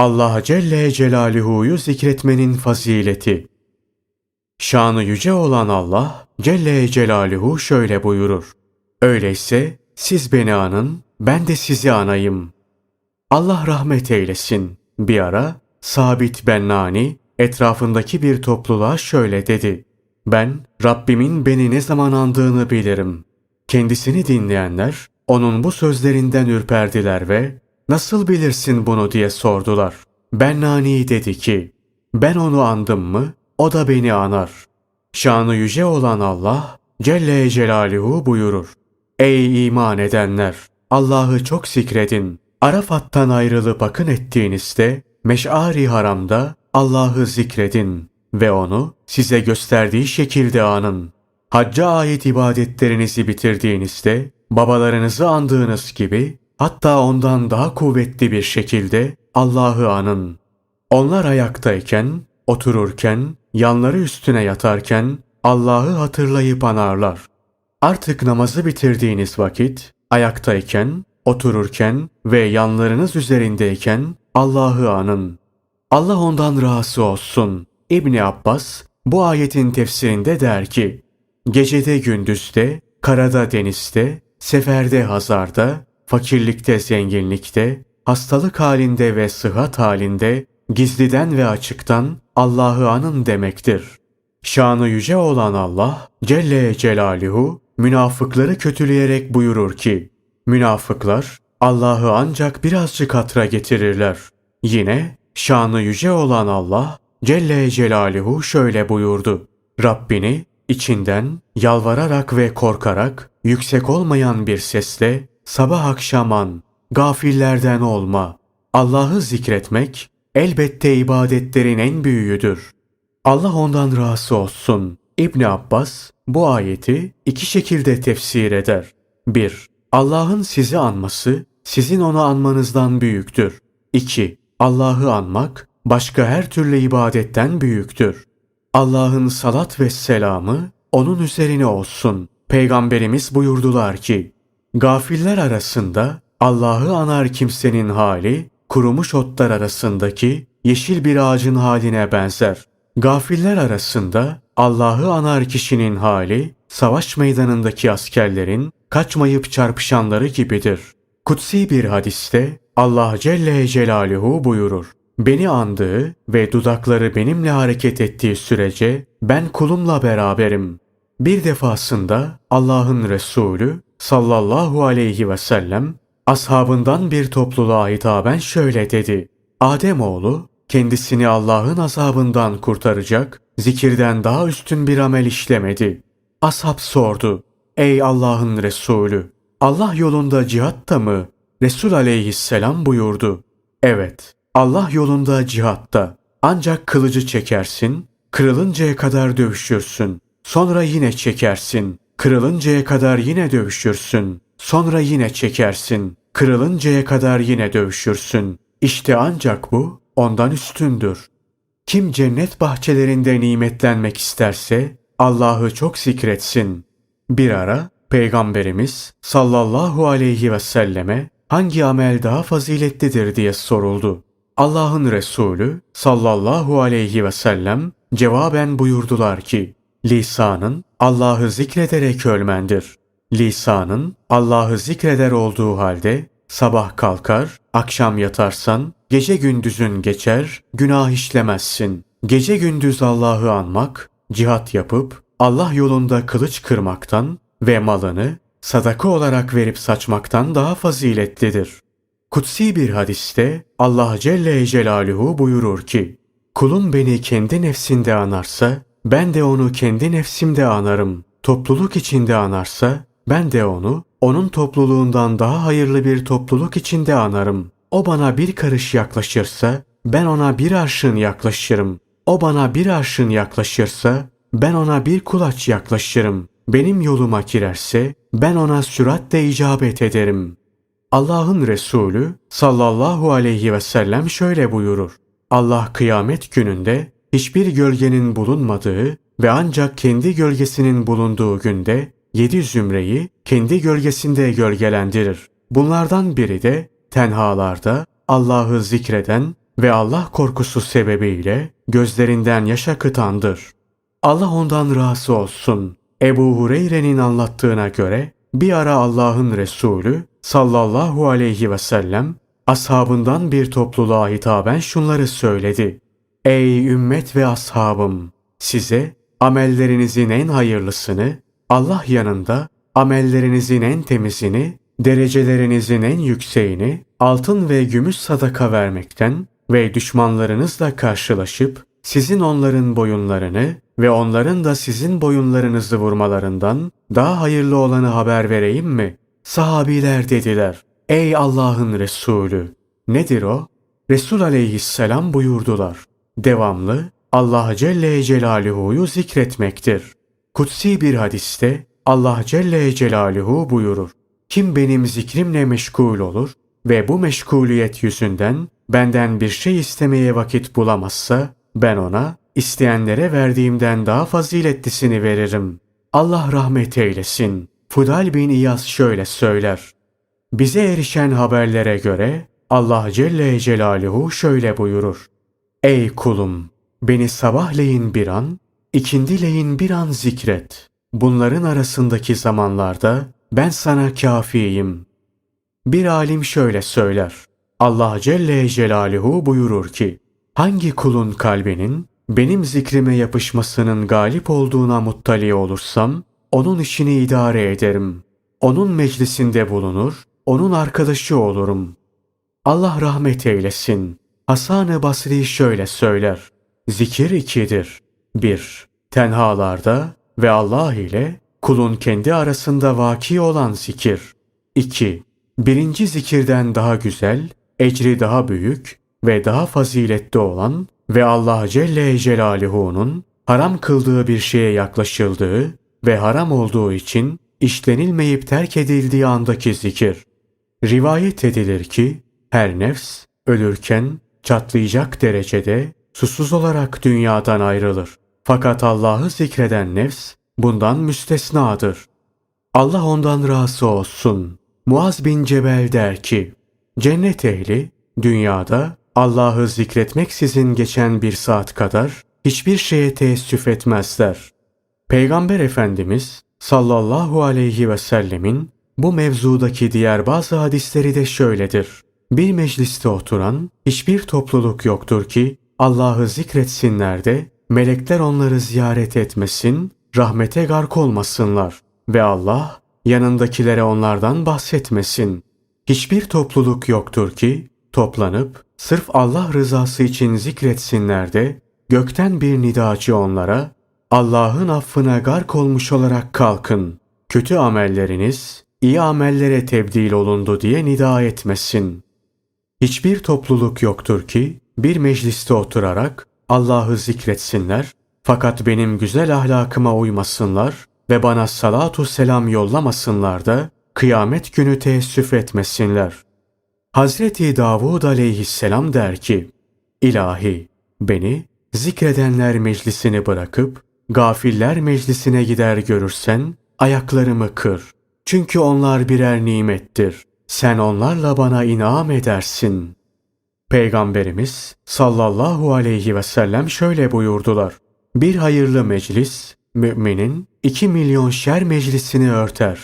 Allah Celle Celaluhu'yu zikretmenin fazileti. Şanı yüce olan Allah Celle Celaluhu şöyle buyurur. Öyleyse siz beni anın, ben de sizi anayım. Allah rahmet eylesin. Bir ara Sabit Bennani etrafındaki bir topluluğa şöyle dedi. Ben Rabbimin beni ne zaman andığını bilirim. Kendisini dinleyenler onun bu sözlerinden ürperdiler ve nasıl bilirsin bunu diye sordular. Bennani dedi ki ben onu andım mı o da beni anar. Şanı yüce olan Allah Celle Celaluhu buyurur. Ey iman edenler! Allah'ı çok zikredin. Arafat'tan ayrılıp akın ettiğinizde Meş'ari haramda Allah'ı zikredin ve onu size gösterdiği şekilde anın. Hacca ait ibadetlerinizi bitirdiğinizde babalarınızı andığınız gibi hatta ondan daha kuvvetli bir şekilde Allah'ı anın. Onlar ayaktayken, otururken, yanları üstüne yatarken Allah'ı hatırlayıp anarlar. Artık namazı bitirdiğiniz vakit ayaktayken, otururken ve yanlarınız üzerindeyken Allah'ı anın. Allah ondan razı olsun. İbni Abbas bu ayetin tefsirinde der ki, Gecede gündüzde, karada denizde, seferde hazarda, fakirlikte zenginlikte, hastalık halinde ve sıhhat halinde, gizliden ve açıktan Allah'ı anın demektir. Şanı yüce olan Allah Celle Celaluhu münafıkları kötüleyerek buyurur ki, Münafıklar Allah'ı ancak birazcık hatıra getirirler. Yine şanı yüce olan Allah Celle Celaluhu şöyle buyurdu. Rabbini içinden yalvararak ve korkarak yüksek olmayan bir sesle sabah akşaman gafillerden olma. Allah'ı zikretmek elbette ibadetlerin en büyüğüdür. Allah ondan razı olsun. İbni Abbas bu ayeti iki şekilde tefsir eder. 1. Allah'ın sizi anması sizin onu anmanızdan büyüktür. 2. Allah'ı anmak başka her türlü ibadetten büyüktür. Allah'ın salat ve selamı onun üzerine olsun. Peygamberimiz buyurdular ki, Gafiller arasında Allah'ı anar kimsenin hali, kurumuş otlar arasındaki yeşil bir ağacın haline benzer. Gafiller arasında Allah'ı anar kişinin hali, savaş meydanındaki askerlerin kaçmayıp çarpışanları gibidir. Kutsi bir hadiste Allah Celle Celaluhu buyurur. Beni andığı ve dudakları benimle hareket ettiği sürece ben kulumla beraberim. Bir defasında Allah'ın Resulü sallallahu aleyhi ve sellem ashabından bir topluluğa hitaben şöyle dedi. Ademoğlu kendisini Allah'ın azabından kurtaracak, zikirden daha üstün bir amel işlemedi. Ashab sordu. Ey Allah'ın Resulü! Allah yolunda cihatta mı? Resul aleyhisselam buyurdu. Evet, Allah yolunda cihatta. Ancak kılıcı çekersin, kırılıncaya kadar dövüşürsün. Sonra yine çekersin. Kırılıncaya kadar yine dövüşürsün. Sonra yine çekersin. Kırılıncaya kadar yine dövüşürsün. İşte ancak bu ondan üstündür. Kim cennet bahçelerinde nimetlenmek isterse Allah'ı çok zikretsin. Bir ara Peygamberimiz sallallahu aleyhi ve selleme hangi amel daha faziletlidir diye soruldu. Allah'ın Resulü sallallahu aleyhi ve sellem cevaben buyurdular ki, lisanın Allah'ı zikrederek ölmendir. Lisanın Allah'ı zikreder olduğu halde sabah kalkar, akşam yatarsan, gece gündüzün geçer, günah işlemezsin. Gece gündüz Allah'ı anmak, cihat yapıp Allah yolunda kılıç kırmaktan ve malını sadaka olarak verip saçmaktan daha faziletlidir. Kutsi bir hadiste Allah Celle Celaluhu buyurur ki, Kulum beni kendi nefsinde anarsa, ben de onu kendi nefsimde anarım. Topluluk içinde anarsa, ben de onu, onun topluluğundan daha hayırlı bir topluluk içinde anarım. O bana bir karış yaklaşırsa, ben ona bir arşın yaklaşırım. O bana bir arşın yaklaşırsa, ben ona bir kulaç yaklaşırım. Benim yoluma girerse, ben ona süratle icabet ederim. Allah'ın Resulü sallallahu aleyhi ve sellem şöyle buyurur. Allah kıyamet gününde hiçbir gölgenin bulunmadığı ve ancak kendi gölgesinin bulunduğu günde yedi zümreyi kendi gölgesinde gölgelendirir. Bunlardan biri de tenhalarda Allah'ı zikreden ve Allah korkusu sebebiyle gözlerinden yaş akıtandır. Allah ondan razı olsun. Ebu Hureyre'nin anlattığına göre bir ara Allah'ın Resulü sallallahu aleyhi ve sellem ashabından bir topluluğa hitaben şunları söyledi. Ey ümmet ve ashabım! Size amellerinizin en hayırlısını, Allah yanında amellerinizin en temizini, derecelerinizin en yükseğini, altın ve gümüş sadaka vermekten ve düşmanlarınızla karşılaşıp sizin onların boyunlarını ve onların da sizin boyunlarınızı vurmalarından daha hayırlı olanı haber vereyim mi? Sahabiler dediler. Ey Allah'ın Resulü! Nedir o? Resul aleyhisselam buyurdular. Devamlı Allah Celle Celaluhu'yu zikretmektir. Kutsi bir hadiste Allah Celle Celaluhu buyurur. Kim benim zikrimle meşgul olur ve bu meşguliyet yüzünden benden bir şey istemeye vakit bulamazsa ben ona isteyenlere verdiğimden daha faziletlisini veririm. Allah rahmet eylesin. Fudal bin İyaz şöyle söyler. Bize erişen haberlere göre Allah Celle Celaluhu şöyle buyurur. Ey kulum! Beni sabahleyin bir an, ikindileyin bir an zikret. Bunların arasındaki zamanlarda ben sana kafiyim. Bir alim şöyle söyler. Allah Celle Celaluhu buyurur ki, hangi kulun kalbinin benim zikrime yapışmasının galip olduğuna muttali olursam, onun işini idare ederim. Onun meclisinde bulunur, onun arkadaşı olurum. Allah rahmet eylesin. Hasan-ı Basri şöyle söyler. Zikir ikidir. 1. Tenhalarda ve Allah ile kulun kendi arasında vaki olan zikir. 2. Birinci zikirden daha güzel, ecri daha büyük ve daha faziletli olan ve Allah Celle Celaluhu'nun haram kıldığı bir şeye yaklaşıldığı ve haram olduğu için işlenilmeyip terk edildiği andaki zikir. Rivayet edilir ki her nefs ölürken çatlayacak derecede susuz olarak dünyadan ayrılır. Fakat Allah'ı zikreden nefs bundan müstesnadır. Allah ondan razı olsun. Muaz bin Cebel der ki, cennet ehli dünyada Allah'ı zikretmeksizin geçen bir saat kadar hiçbir şeye teessüf etmezler. Peygamber Efendimiz sallallahu aleyhi ve sellemin bu mevzudaki diğer bazı hadisleri de şöyledir. Bir mecliste oturan hiçbir topluluk yoktur ki Allah'ı zikretsinler de melekler onları ziyaret etmesin, rahmete gark olmasınlar ve Allah yanındakilere onlardan bahsetmesin. Hiçbir topluluk yoktur ki toplanıp sırf Allah rızası için zikretsinler de gökten bir nidacı onlara Allah'ın affına gark olmuş olarak kalkın. Kötü amelleriniz iyi amellere tebdil olundu diye nida etmesin. Hiçbir topluluk yoktur ki bir mecliste oturarak Allah'ı zikretsinler fakat benim güzel ahlakıma uymasınlar ve bana salatu selam yollamasınlar da kıyamet günü teessüf etmesinler. Hazreti Davud aleyhisselam der ki, İlahi beni zikredenler meclisini bırakıp gafiller meclisine gider görürsen ayaklarımı kır. Çünkü onlar birer nimettir. Sen onlarla bana inam edersin. Peygamberimiz sallallahu aleyhi ve sellem şöyle buyurdular. Bir hayırlı meclis, müminin iki milyon şer meclisini örter.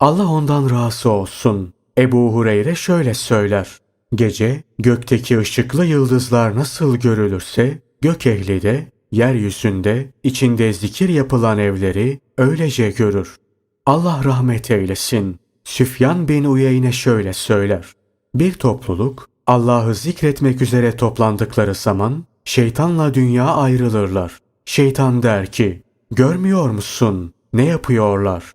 Allah ondan razı olsun. Ebu Hureyre şöyle söyler. Gece gökteki ışıklı yıldızlar nasıl görülürse gök ehli de yeryüzünde içinde zikir yapılan evleri öylece görür. Allah rahmet eylesin. Süfyan bin Uyeyne şöyle söyler. Bir topluluk Allah'ı zikretmek üzere toplandıkları zaman şeytanla dünya ayrılırlar. Şeytan der ki, görmüyor musun? Ne yapıyorlar?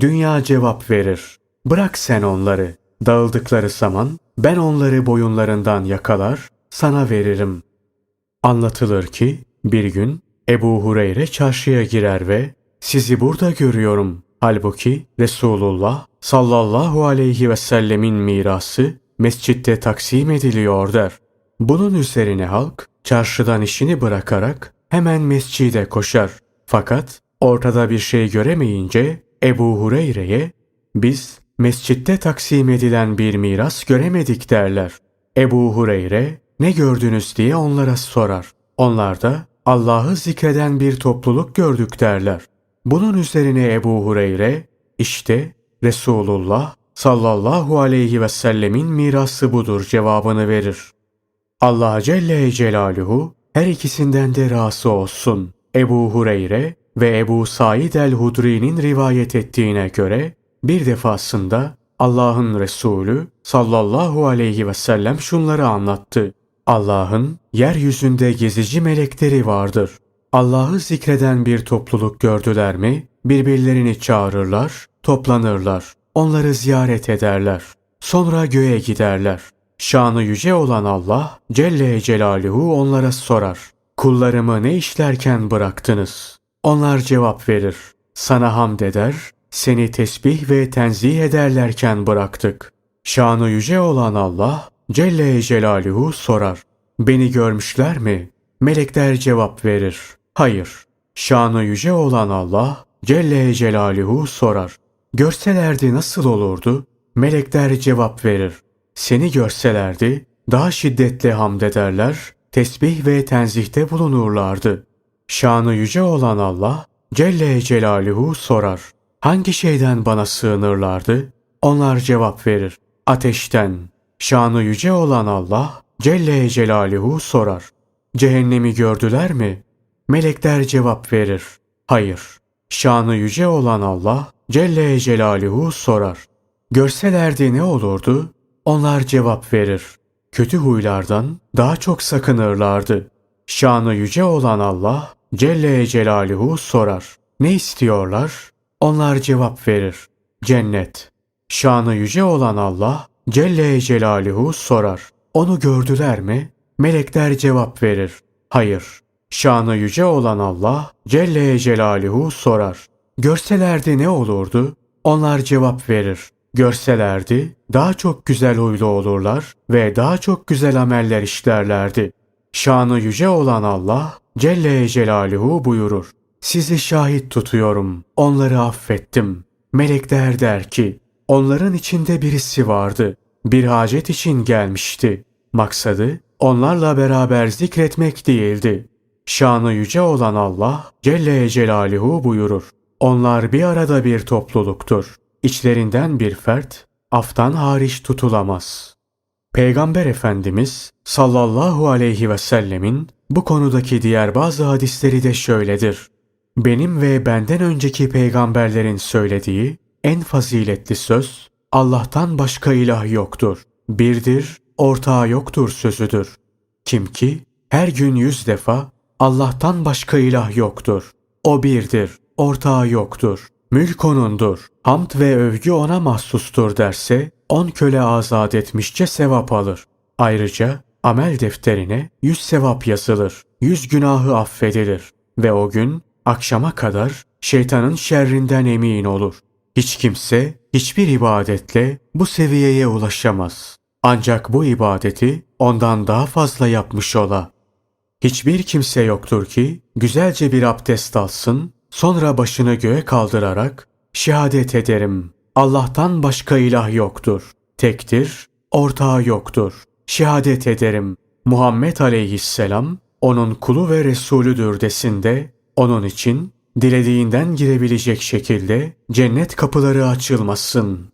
Dünya cevap verir. Bırak sen onları. Dağıldıkları zaman ben onları boyunlarından yakalar, sana veririm. Anlatılır ki bir gün Ebu Hureyre çarşıya girer ve sizi burada görüyorum. Halbuki Resulullah sallallahu aleyhi ve sellemin mirası mescitte taksim ediliyor der. Bunun üzerine halk çarşıdan işini bırakarak hemen mescide koşar. Fakat ortada bir şey göremeyince Ebu Hureyre'ye biz mescitte taksim edilen bir miras göremedik derler. Ebu Hureyre ne gördünüz diye onlara sorar. Onlar da Allah'ı zikreden bir topluluk gördük derler. Bunun üzerine Ebu Hureyre işte Resulullah sallallahu aleyhi ve sellemin mirası budur cevabını verir. Allah Celle Celaluhu her ikisinden de razı olsun. Ebu Hureyre ve Ebu Said el-Hudri'nin rivayet ettiğine göre bir defasında Allah'ın Resulü sallallahu aleyhi ve sellem şunları anlattı. Allah'ın yeryüzünde gezici melekleri vardır. Allah'ı zikreden bir topluluk gördüler mi birbirlerini çağırırlar, toplanırlar, onları ziyaret ederler. Sonra göğe giderler. Şanı yüce olan Allah Celle Celaluhu onlara sorar. Kullarımı ne işlerken bıraktınız? Onlar cevap verir. Sana hamd eder, seni tesbih ve tenzih ederlerken bıraktık. Şanı yüce olan Allah Celle Celaluhu sorar. Beni görmüşler mi? Melekler cevap verir. Hayır. Şanı yüce olan Allah Celle Celaluhu sorar. Görselerdi nasıl olurdu? Melekler cevap verir. Seni görselerdi daha şiddetle hamd ederler, tesbih ve tenzihte bulunurlardı. Şanı yüce olan Allah Celle Celaluhu sorar. Hangi şeyden bana sığınırlardı? Onlar cevap verir. Ateşten. Şanı yüce olan Allah Celle Celaluhu sorar. Cehennemi gördüler mi? Melekler cevap verir. Hayır. Şanı yüce olan Allah Celle Celaluhu sorar. Görselerdi ne olurdu? Onlar cevap verir. Kötü huylardan daha çok sakınırlardı. Şanı yüce olan Allah Celle Celaluhu sorar. Ne istiyorlar? Onlar cevap verir. Cennet. Şanı yüce olan Allah Celle Celaluhu sorar. Onu gördüler mi? Melekler cevap verir. Hayır. Şanı yüce olan Allah Celle Celaluhu sorar. Görselerdi ne olurdu? Onlar cevap verir. Görselerdi daha çok güzel huylu olurlar ve daha çok güzel ameller işlerlerdi. Şanı yüce olan Allah Celle Celaluhu buyurur. Sizi şahit tutuyorum. Onları affettim. Melekler der ki, onların içinde birisi vardı. Bir hacet için gelmişti. Maksadı onlarla beraber zikretmek değildi. Şanı yüce olan Allah Celle Celaluhu buyurur. Onlar bir arada bir topluluktur. İçlerinden bir fert aftan hariç tutulamaz. Peygamber Efendimiz sallallahu aleyhi ve sellemin bu konudaki diğer bazı hadisleri de şöyledir. Benim ve benden önceki peygamberlerin söylediği en faziletli söz Allah'tan başka ilah yoktur. Birdir, ortağı yoktur sözüdür. Kim ki her gün yüz defa Allah'tan başka ilah yoktur. O birdir, ortağı yoktur. Mülk onundur. Hamd ve övgü ona mahsustur derse on köle azat etmişçe sevap alır. Ayrıca amel defterine yüz sevap yazılır. Yüz günahı affedilir. Ve o gün akşama kadar şeytanın şerrinden emin olur. Hiç kimse hiçbir ibadetle bu seviyeye ulaşamaz. Ancak bu ibadeti ondan daha fazla yapmış ola. Hiçbir kimse yoktur ki güzelce bir abdest alsın, sonra başını göğe kaldırarak şehadet ederim. Allah'tan başka ilah yoktur. Tektir, ortağı yoktur. Şehadet ederim. Muhammed aleyhisselam onun kulu ve Resulüdür desinde onun için dilediğinden girebilecek şekilde cennet kapıları açılmasın.